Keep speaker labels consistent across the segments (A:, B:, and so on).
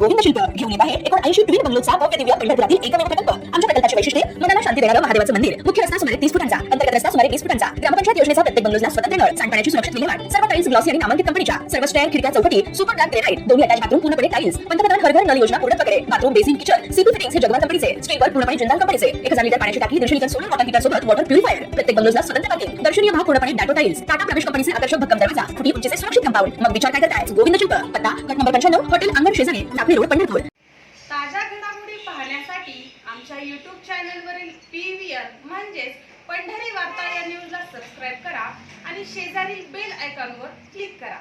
A: गोविंद शिल्प घेऊन येत आहे. एकूण ऐंशी ट्विन बंगलोचा भव्य दिव्य पंढरपुरातील एकमेव प्रकल्प. आमच्या प्रकल्पाची वैशिष्ट्ये मनाला शांती देणारं महादेवाचं मंदिर. मुख्य रस्ता सुमारे तीस फुटांचा अंतर्गत रस्ता सुमारे वीस फुटांचा. ग्रामपंचायत योजनेचा प्रत्येक बंगलोजला स्वतंत्र नळ सांडपाण्याची सुरक्षित विल्हेवाट सर्व टाईल्स ग्लॉसी आणि नामांकित कंपनीच्या सर्व स्टँड खिडक्या चौकटी सुपर ग्लास ग्रेनाइट दोन्ही अटॅच बाथरूम पूर्णपणे टाईल्स. पंतप्रधान हर घर नल योजना पूर्ण प्रकारे bathroom basin kitchen CP fittings हे जगवा कंपनीचे. स्टीलवर पूर्णपणे जिंदाल कंपनीचे. एक हजार लिटर पाण्याची टाकी दीडशे लिटर सोलर वॉटर हीटर सोबत वॉटर प्युरिफायर प्रत्येक बंगलोजला स्वतंत्र पार्किंग दर्शनीय भाग पूर्णपणे डाटो टाईल्स टाटा प्रवेश कंपनीचे आकर्षक भक्कम दरवाजा. फुटी उंचीचे सुरक्षित कंपाऊंड मग विचार काय करताय? गोविंद शिल्प पत्ता गट नंबर पंच्याण्णव हॉटेल अंगण शेजारी टाकळी रोड पंढरपूर.
B: आमच्या यूट्यूब चॅनलवरील पी व्ही आर म्हणजेच पंढरी वार्ता या न्यूजला सबस्क्राईब करा आणि शेजारील बेल आयकॉनवर क्लिक करा.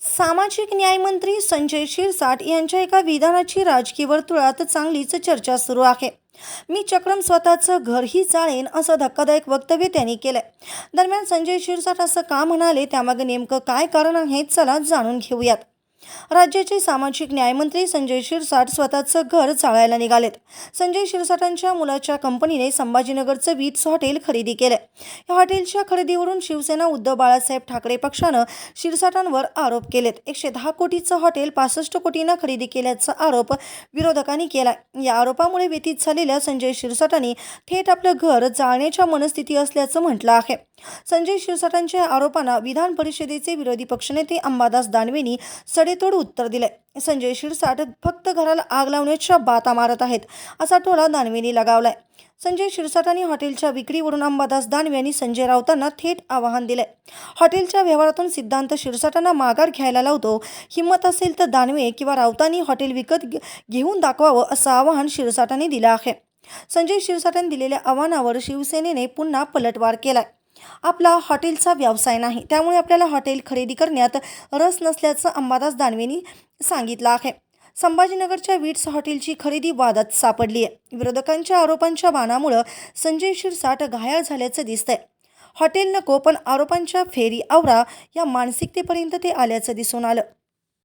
C: सामाजिक न्यायमंत्री संजय शिरसाट यांच्या एका विधानाची राजकीय वर्तुळात चांगलीच चर्चा सुरू आहे. मी चक्रम स्वतःचं घरही चाळेन असं धक्कादायक वक्तव्य त्यांनी केलंय. दरम्यान संजय शिरसाट असं का म्हणाले त्यामागे नेमकं काय कारण आहे चला जाणून घेऊयात. राज्याचे सामाजिक न्यायमंत्री संजय शिरसाट स्वतःचं घर चाळायला निघालेत. संजय शिरसाटांच्या मुलाच्या कंपनीने संभाजीनगरचं वीट्स हॉटेल खरेदी केलंय. या हॉटेलच्या खरेदीवरून शिवसेना उद्धव बाळासाहेब ठाकरे पक्षानं शिरसाटांवर आरोप केलेत. एकशे दहा कोटीचं हॉटेल पासष्ट कोटीनं खरेदी केल्याचा आरोप विरोधकांनी केलाय. या आरोपामुळे व्यतीत झालेल्या संजय शिरसाटांनी थेट आपलं घर जाळण्याच्या मनस्थिती असल्याचं म्हटलं आहे. संजय शिवसाटांच्या आरोपांना विधान परिषदेचे विरोधी पक्षनेते अंबादास दानवेंनी सडेतोड उत्तर दिले. संजय शिरसाट फक्त घराला आग लावण्याच्या बाता मारत आहेत असा टोला दानवेंनी लगावलाय. संजय शिरसाटांनी हॉटेलच्या विक्रीवरून अंबादास दानवे यांनी संजय राऊतांना थेट आवाहन दिलंय. हॉटेलच्या व्यवहारातून सिद्धांत शिरसाटांना माघार घ्यायला लावतो हिंमत असेल तर दानवे किंवा राऊतांनी हॉटेल विकत घेऊन दाखवावं असं आवाहन शिरसाटांनी दिलं आहे. संजय शिरसाटांनी दिलेल्या आव्हानावर शिवसेनेने पुन्हा पलटवार केलाय. आपला हॉटेलचा व्यवसाय नाही त्यामुळे आपल्याला हॉटेल खरेदी करण्यात रस नसल्याचं अंबादास दानवेंनी सांगितलं आहे. संभाजीनगरच्या वीट्स हॉटेलची खरेदी वादात सापडली आहे. विरोधकांच्या आरोपांच्या बाणामुळं संजय शिरसाट घायाळ झाल्याचं दिसतंय. हॉटेल नको पण आरोपांच्या फेरी आवरा या मानसिकतेपर्यंत ते आल्याचं दिसून आलं.